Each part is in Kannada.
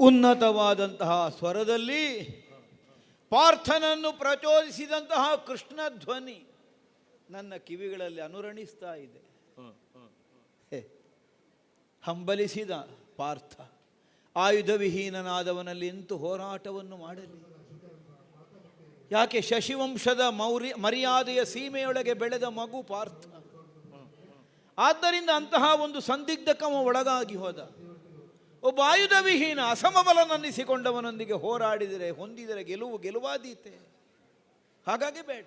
ಉನ್ನತವಾದಂತಹ ಸ್ವರದಲ್ಲಿ ಪಾರ್ಥನನ್ನು ಪ್ರಚೋದಿಸಿದಂತಹ ಕೃಷ್ಣ ಧ್ವನಿ ನನ್ನ ಕಿವಿಗಳಲ್ಲಿ ಅನುರಣಿಸ್ತಾ ಇದೆ. ಹಂಬಲಿಸಿದ ಪಾರ್ಥ, ಆಯುಧವಿಹೀನನಾದವನಲ್ಲಿ ನಿಂತು ಹೋರಾಟವನ್ನು ಮಾಡಲಿ ಯಾಕೆ ಶಶಿವಂಶದ ಮೌರ್ಯ ಮರ್ಯಾದೆಯ ಸೀಮೆಯೊಳಗೆ ಬೆಳೆದ ಮಗು ಪಾರ್ಥ ಆದ್ದರಿಂದ ಅಂತಹ ಒಂದು ಸಂದಿಗ್ಧಕಮ ಒಳಗಾಗಿ ಹೋದ. ಒಬ್ಬ ಆಯುಧವಿಹೀನ ಅಸಮಬಲನನ್ನಿಸಿಕೊಂಡವನೊಂದಿಗೆ ಹೋರಾಡಿದರೆ, ಹೊಂದಿದರೆ ಗೆಲುವು ಗೆಲುವಾದೀತೆ. ಹಾಗಾಗಿ ಬೇಡ.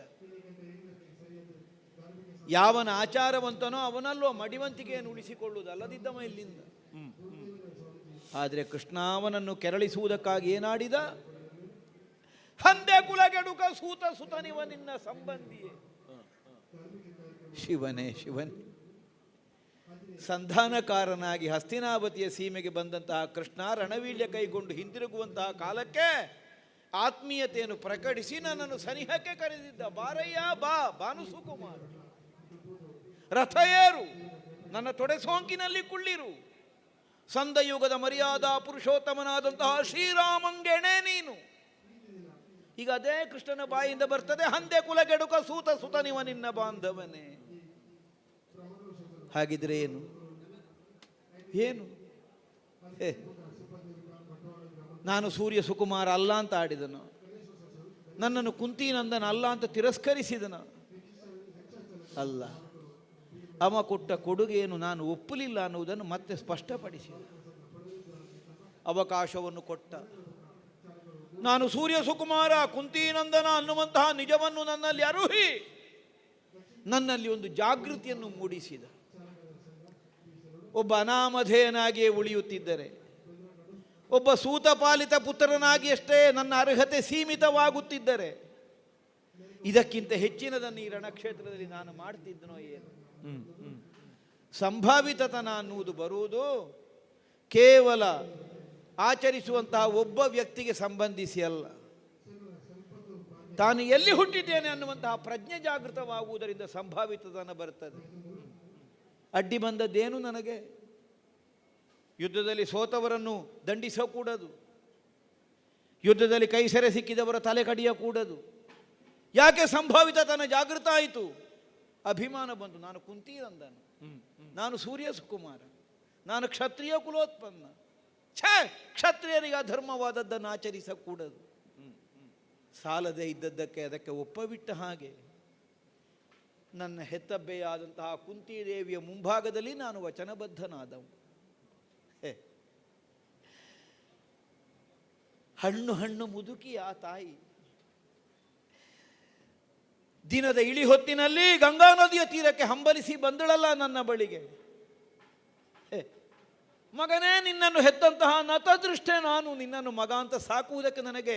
ಯಾವನ ಆಚಾರವಂತನೋ ಅವನಲ್ಲೋ ಮಡಿವಂತಿಕೆಯನ್ನು ಉಳಿಸಿಕೊಳ್ಳುವುದು ಅಲ್ಲದಿದ್ದವ ಇಲ್ಲಿಂದ. ಆದರೆ ಕೃಷ್ಣಾವನನ್ನು ಕೆರಳಿಸುವುದಕ್ಕಾಗಿ ಏನಾಡಿದ? ಹಂದೆ ಕುಲಗೆಡುಕ ಸೂತ ಸುತನಿವ ನಿನ್ನ ಸಂಬಂಧಿಯೇ. ಶಿವನೇ ಶಿವನೇ. ಸಂಧಾನಕಾರನಾಗಿ ಹಸ್ತಿನಾವತಿಯ ಸೀಮೆಗೆ ಬಂದಂತಹ ಕೃಷ್ಣ ರಣವೀಳ್ಯ ಕೈಗೊಂಡು ಹಿಂದಿರುಗುವಂತಹ ಕಾಲಕ್ಕೆ ಆತ್ಮೀಯತೆಯನ್ನು ಪ್ರಕಟಿಸಿ ನನ್ನನ್ನು ಸನಿಹಕ್ಕೆ ಕರೆದಿದ್ದ ಬಾರಯ್ಯ, ಬಾ ಭಾನುಸುಕುಮಾರ ರಥ ಏರು, ನನ್ನ ತೊಡೆ ಸೋಂಕಿನಲ್ಲಿ ಕುಳ್ಳಿರು. ಸಂದಯುಗದ ಮರ್ಯಾದಾ ಪುರುಷೋತ್ತಮನಾದಂತಹ ಶ್ರೀರಾಮಂಗೆಣೆ ನೀನು. ಈಗ ಅದೇ ಕೃಷ್ಣನ ಬಾಯಿಂದ ಬರ್ತದೆ, ಹಂದೆ ಕುಲಗೆಡುಕ ಸೂತ ಸುತ ನಿವ ನಿನ್ನ ಬಾಂಧವನೇ. ಹಾಗಿದ್ರೆ ಏನು? ಏನು? ನಾನು ಸೂರ್ಯ ಸುಕುಮಾರ ಅಲ್ಲ ಅಂತ ಆಡಿದನು. ನನ್ನನ್ನು ಕುಂತಿನಂದನ ಅಲ್ಲ ಅಂತ ತಿರಸ್ಕರಿಸಿದನ. ಅಲ್ಲ. ಅವ ಕೊಟ್ಟ ಕೊಡುಗೆಯನ್ನು ನಾನು ಒಪ್ಪಲಿಲ್ಲ ಅನ್ನುವುದನ್ನು ಮತ್ತೆ ಸ್ಪಷ್ಟಪಡಿಸಿದ. ಅವಕಾಶವನ್ನು ಕೊಟ್ಟ. ನಾನು ಸೂರ್ಯ ಸುಕುಮಾರ ಕುಂತಿನಂದನ ಅನ್ನುವಂತಹ ನಿಜವನ್ನು ನನ್ನಲ್ಲಿ ಅರುಹಿ. ನನ್ನಲ್ಲಿ ಒಂದು ಜಾಗೃತಿಯನ್ನು ಮೂಡಿಸಿದ. ಒಬ್ಬ ಅನಾಮಧೇಯನಾಗಿಯೇ ಉಳಿಯುತ್ತಿದ್ದರೆ ಒಬ್ಬ ಸೂತಪಾಲಿತ ಪುತ್ರನಾಗಿ ಅಷ್ಟೇ ನನ್ನ ಅರ್ಹತೆ ಸೀಮಿತವಾಗುತ್ತಿದ್ದರೆ ಇದಕ್ಕಿಂತ ಹೆಚ್ಚಿನದನ್ನು ಈ ರಣಕ್ಷೇತ್ರದಲ್ಲಿ ನಾನು ಮಾಡ್ತಿದ್ದನೋ ಏನು? ಸಂಭಾವಿತತನ ಅನ್ನುವುದು ಬರುವುದು ಕೇವಲ ಆಚರಿಸುವಂತಹ ಒಬ್ಬ ವ್ಯಕ್ತಿಗೆ ಸಂಬಂಧಿಸಿ ಅಲ್ಲ. ತಾನು ಎಲ್ಲಿ ಹುಟ್ಟಿದ್ದೇನೆ ಅನ್ನುವಂತಹ ಪ್ರಜ್ಞೆ ಜಾಗೃತವಾಗುವುದರಿಂದ ಸಂಭಾವಿತತನ ಬರ್ತದೆ. ಅಡ್ಡಿ ಬಂದದ್ದೇನು ನನಗೆ? ಯುದ್ಧದಲ್ಲಿ ಸೋತವರನ್ನು ದಂಡಿಸಕೂಡದು. ಯುದ್ಧದಲ್ಲಿ ಕೈ ಸೆರೆ ಸಿಕ್ಕಿದವರ ತಲೆ ಕಡಿಯಕೂಡದು. ಯಾಕೆ ಸಂಭಾವಿತತನ ಜಾಗೃತ ಆಯಿತು? ಅಭಿಮಾನ ಬಂತು. ನಾನು ಕುಂತೀರಂದನು ನಾನು ಸೂರ್ಯ ಸುಕುಮಾರ. ನಾನು ಕ್ಷತ್ರಿಯ ಕುಲೋತ್ಪನ್ನ. ಛೇ ಕ್ಷತ್ರಿಯರಿಗೆ ಅಧರ್ಮವಾದದ್ದನ್ನು ಆಚರಿಸಕೂಡದು. ಸಾಲದೇ ಇದ್ದದ್ದಕ್ಕೆ ಅದಕ್ಕೆ ಒಪ್ಪವಿಟ್ಟ ಹಾಗೆ. ನನ್ನ ಹೆತ್ತಬ್ಬೆಯಾದಂತಹ ಕುಂತಿದೇವಿಯ ಮುಂಭಾಗದಲ್ಲಿ ನಾನು ವಚನಬದ್ಧನಾದವು. ಹಣ್ಣು ಹಣ್ಣು ಮುದುಕಿ ಆ ತಾಯಿ. ದಿನದ ಇಳಿ ಹೊತ್ತಿನಲ್ಲಿ ಗಂಗಾ ನದಿಯ ತೀರಕ್ಕೆ ಹಂಬಲಿಸಿ ಬಂದಳಲ್ಲ ನನ್ನ ಬಳಿಗೆ. ಮಗನೇ, ನಿನ್ನನ್ನು ಹೆತ್ತಂತಹ ನತದೃಷ್ಟೇ ನಾನು. ನಿನ್ನನ್ನು ಮಗ ಅಂತ ಸಾಕುವುದಕ್ಕೆ ನನಗೆ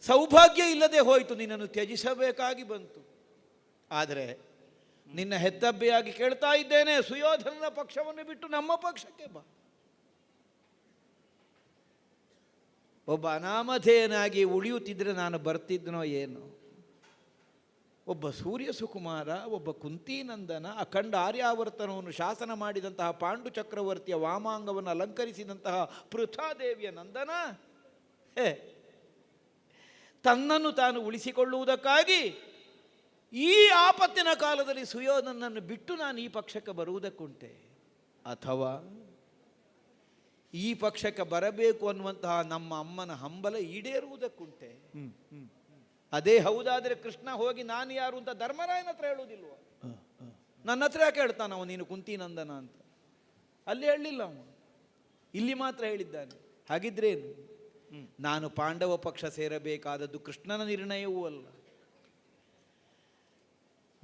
ಸೌಭಾಗ್ಯ ಇಲ್ಲದೆ ಹೋಯಿತು. ನಿನ್ನನ್ನು ತ್ಯಜಿಸಬೇಕಾಗಿ ಬಂತು. ಆದರೆ ನಿನ್ನ ಹೆತ್ತಬ್ಬಿಯಾಗಿ ಕೇಳ್ತಾ ಇದ್ದೇನೆ, ಸುಯೋಧನನ ಪಕ್ಷವನ್ನು ಬಿಟ್ಟು ನಮ್ಮ ಪಕ್ಷಕ್ಕೆ ಬಾ. ಒಬ್ಬ ಅನಾಮಧೇಯನಾಗಿ ಉಳಿಯುತ್ತಿದ್ರೆ ನಾನು ಬರ್ತಿದ್ನೋ ಏನು. ಒಬ್ಬ ಸೂರ್ಯ ಸುಕುಮಾರ, ಒಬ್ಬ ಕುಂತಿನಂದನ ಅಖಂಡ ಆರ್ಯಾವರ್ತನವನ್ನು ಶಾಸನ ಮಾಡಿದಂತಹ ಪಾಂಡು ಚಕ್ರವರ್ತಿಯ ವಾಮಾಂಗವನ್ನು ಅಲಂಕರಿಸಿದಂತಹ ಪೃಥಾದೇವಿಯ ನಂದನ? ಹೇ, ತನ್ನನ್ನು ತಾನು ಉಳಿಸಿಕೊಳ್ಳುವುದಕ್ಕಾಗಿ ಈ ಆಪತ್ತಿನ ಕಾಲದಲ್ಲಿ ಸುಯೋಧನನ್ನು ಬಿಟ್ಟು ನಾನು ಈ ಪಕ್ಷಕ್ಕೆ ಬರುವುದಕ್ಕುಂಟೆ. ಅಥವಾ ಈ ಪಕ್ಷಕ್ಕೆ ಬರಬೇಕು ಅನ್ನುವಂತಹ ನಮ್ಮ ಅಮ್ಮನ ಹಂಬಲ ಈಡೇರುವುದಕ್ಕುಂಟೆ. ಅದೇ ಹೌದಾದರೆ ಕೃಷ್ಣ ಹೋಗಿ ನಾನು ಯಾರು ಅಂತ ಧರ್ಮರಾಯನ ಹತ್ರ ಹೇಳುವುದಿಲ್ವ? ನನ್ನ ಹತ್ರ ಯಾಕೆ ಹೇಳ್ತಾನ ನೀನು ನೀನು ಕುಂತಿನಂದನ ಅಂತ. ಅಲ್ಲಿ ಹೇಳಲಿಲ್ಲ ಅವನು. ಇಲ್ಲಿ ಮಾತ್ರ ಹೇಳಿದ್ದಾನೆ. ಹಾಗಿದ್ರೇನು? ನಾನು ಪಾಂಡವ ಪಕ್ಷ ಸೇರಬೇಕಾದದ್ದು ಕೃಷ್ಣನ ನಿರ್ಣಯವೂ ಅಲ್ಲ.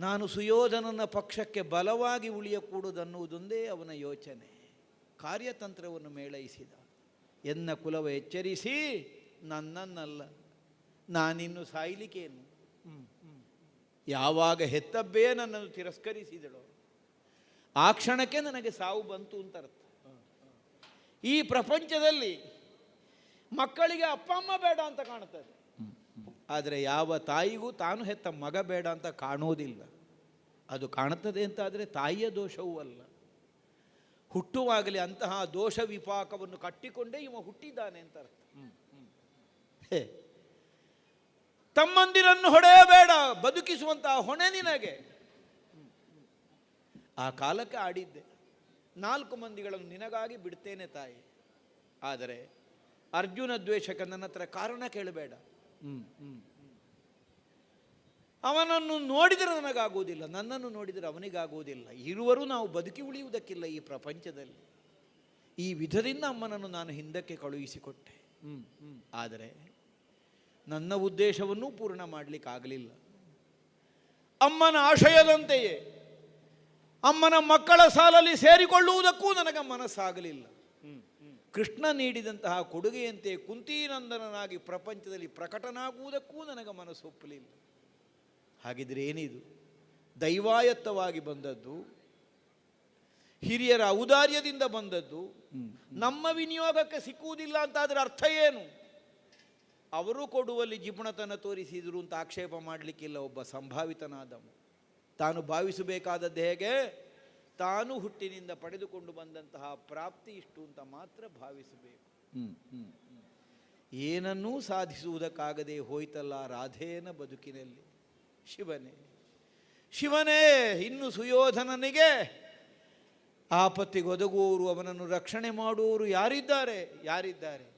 ನಾನು ಸುಯೋಧನನ ಪಕ್ಷಕ್ಕೆ ಬಲವಾಗಿ ಉಳಿಯಕೂಡುದನ್ನುವುದೊಂದೇ ಅವನ ಯೋಚನೆ. ಕಾರ್ಯತಂತ್ರವನ್ನು ಮೇಳೈಸಿದ. ಎನ್ನ ಕುಲವ ಎಚ್ಚರಿಸಿ ನನ್ನನ್ನಲ್ಲ ನಾನಿನ್ನು ಸಾಯ್ಲಿಕ್ಕೇನು ಯಾವಾಗ ಹೆತ್ತಬ್ಬೇ ನನ್ನನ್ನು ತಿರಸ್ಕರಿಸಿದಳು. ಆ ಕ್ಷಣಕ್ಕೆ ನನಗೆ ಸಾವು ಬಂತು ಅಂತ ಅರ್ಥ ಈ ಪ್ರಪಂಚದಲ್ಲಿ ಮಕ್ಕಳಿಗೆ ಅಪ್ಪ ಅಮ್ಮ ಬೇಡ ಅಂತ ಕಾಣುತ್ತದೆ. ಆದರೆ ಯಾವ ತಾಯಿಗೂ ತಾನು ಹೆತ್ತ ಮಗ ಬೇಡ ಅಂತ ಕಾಣುವುದಿಲ್ಲ ಅದು ಕಾಣುತ್ತದೆ ಅಂತಾದರೆ ತಾಯಿಯ ದೋಷವೂ ಅಲ್ಲ. ಹುಟ್ಟುವಾಗಲಿ ಅಂತಹ ದೋಷ ವಿಪಾಕವನ್ನು ಕಟ್ಟಿಕೊಂಡೇ ಇವ ಹುಟ್ಟಿದ್ದಾನೆ ಅಂತ ಅರ್ಥ. ಹೇ. ತಮ್ಮಂದಿರನ್ನು ಹೊಡೆಯಬೇಡ, ಬದುಕಿಸುವಂತಹ ಹೊಣೆ ನಿನಗೆ. ಆ ಕಾಲಕ್ಕೆ ಆಡಿದ್ದೆ. ನಾಲ್ಕು ಮಂದಿಗಳನ್ನು ನಿನಗಾಗಿ ಬಿಡ್ತೇನೆ ತಾಯಿ. ಆದರೆ ಅರ್ಜುನ ದ್ವೇಷಕ್ಕೆ ನನ್ನ ಹತ್ರ ಕಾರಣ ಕೇಳಬೇಡ. ಅವನನ್ನು ನೋಡಿದರೆ ನನಗಾಗುವುದಿಲ್ಲ, ನನ್ನನ್ನು ನೋಡಿದರೆ ಅವನಿಗಾಗುವುದಿಲ್ಲ. ಇರುವರು ನಾವು ಬದುಕಿ ಉಳಿಯುವುದಕ್ಕಿಲ್ಲ ಈ ಪ್ರಪಂಚದಲ್ಲಿ. ಈ ವಿಧದಿಂದ ಅಮ್ಮನನ್ನು ನಾನು ಹಿಂದಕ್ಕೆ ಕಳುಹಿಸಿಕೊಟ್ಟೆ. ಆದರೆ ನನ್ನ ಉದ್ದೇಶವನ್ನು ಪೂರ್ಣ ಮಾಡಲಿಕ್ಕಾಗಲಿಲ್ಲ. ಅಮ್ಮನ ಆಶಯದಂತೆಯೇ ಅಮ್ಮನ ಮಕ್ಕಳ ಸಾಲಲ್ಲಿ ಸೇರಿಕೊಳ್ಳುವುದಕ್ಕೂ ನನಗೆ ಮನಸ್ಸಾಗಲಿಲ್ಲ. ಕೃಷ್ಣ ನೀಡಿದಂತಹ ಕೊಡುಗೆಯಂತೆ ಕುಂತೀನಂದನನಾಗಿ ಪ್ರಪಂಚದಲ್ಲಿ ಪ್ರಕಟನಾಗುವುದಕ್ಕೂ ನನಗೆ ಮನಸ್ಸೊಪ್ಪಲಿಲ್ಲ ಹಾಗಿದ್ರೆ ಏನಿದು? ದೈವಾಯತ್ತವಾಗಿ ಬಂದದ್ದು ಹಿರಿಯರ ಔದಾರ್ಯದಿಂದ ಬಂದದ್ದು ನಮ್ಮ ವಿನಿಯೋಗಕ್ಕೆ ಸಿಕ್ಕುವುದಿಲ್ಲ ಅದರ ಅರ್ಥ ಏನು? ಅವರು ಕೊಡುವಲ್ಲಿ ಜಿಪುಣತನ ತೋರಿಸಿದ್ರು ಅಂತ ಆಕ್ಷೇಪ ಮಾಡಲಿಕ್ಕಿಲ್ಲ ಒಬ್ಬ ಸಂಭಾವಿತನಾದವ ತಾನು ಭಾವಿಸಬೇಕಾದದ್ದು ಹೇಗೆ? ತಾನು ಹುಟ್ಟಿನಿಂದ ಪಡೆದುಕೊಂಡು ಬಂದಂತಹ ಪ್ರಾಪ್ತಿ ಇಷ್ಟು ಅಂತ ಮಾತ್ರ ಭಾವಿಸಬೇಕು. ಏನನ್ನೂ ಸಾಧಿಸುವುದಕ್ಕಾಗದೆ ಹೋಯ್ತಲ್ಲ ರಾಧೇನ ಬದುಕಿನಲ್ಲಿ. ಶಿವನೇ ಶಿವನೇ ಇನ್ನು ಸುಯೋಧನನಿಗೆ ಆಪತ್ತಿಗೊದಗುವವರು ಅವನನ್ನು ರಕ್ಷಣೆ ಮಾಡುವವರು ಯಾರಿದ್ದಾರೆ? ಯಾರಿದ್ದಾರೆ?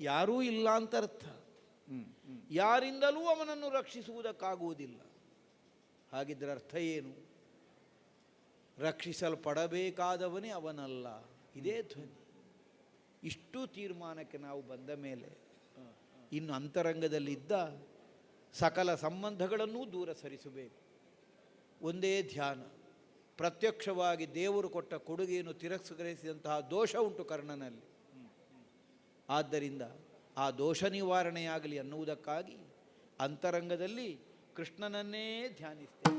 ಯಾರೂ ಇಲ್ಲ ಅಂತ ಅರ್ಥ ಯಾರಿಂದಲೂ ಅವನನ್ನು ರಕ್ಷಿಸುವುದಕ್ಕಾಗುವುದಿಲ್ಲ. ಹಾಗಿದ್ರೆ ಅರ್ಥ ಏನು? ರಕ್ಷಿಸಲ್ಪಡಬೇಕಾದವನೇ ಅವನಲ್ಲ. ಇದೇ ಧ್ವನಿ. ಇಷ್ಟು ತೀರ್ಮಾನಕ್ಕೆ ನಾವು ಬಂದ ಮೇಲೆ, ಇನ್ನು ಅಂತರಂಗದಲ್ಲಿದ್ದ ಸಕಲ ಸಂಬಂಧಗಳನ್ನೂ ದೂರ ಸರಿಸಬೇಕು. ಒಂದೇ ಧ್ಯಾನ. ಪ್ರತ್ಯಕ್ಷವಾಗಿ ದೇವರು ಕೊಟ್ಟ ಕೊಡುಗೆಯನ್ನು ತಿರಸ್ಕರಿಸಿದಂತಹ ದೋಷ ಉಂಟು ಕರ್ಣನಲ್ಲಿ. ಆದ್ದರಿಂದ ಆ ದೋಷ ನಿವಾರಣೆಯಾಗಲಿ ಅನ್ನುವುದಕ್ಕಾಗಿ ಅಂತರಂಗದಲ್ಲಿ ಕೃಷ್ಣನನ್ನೇ ಧ್ಯಾನಿಸ್ತೇನೆ.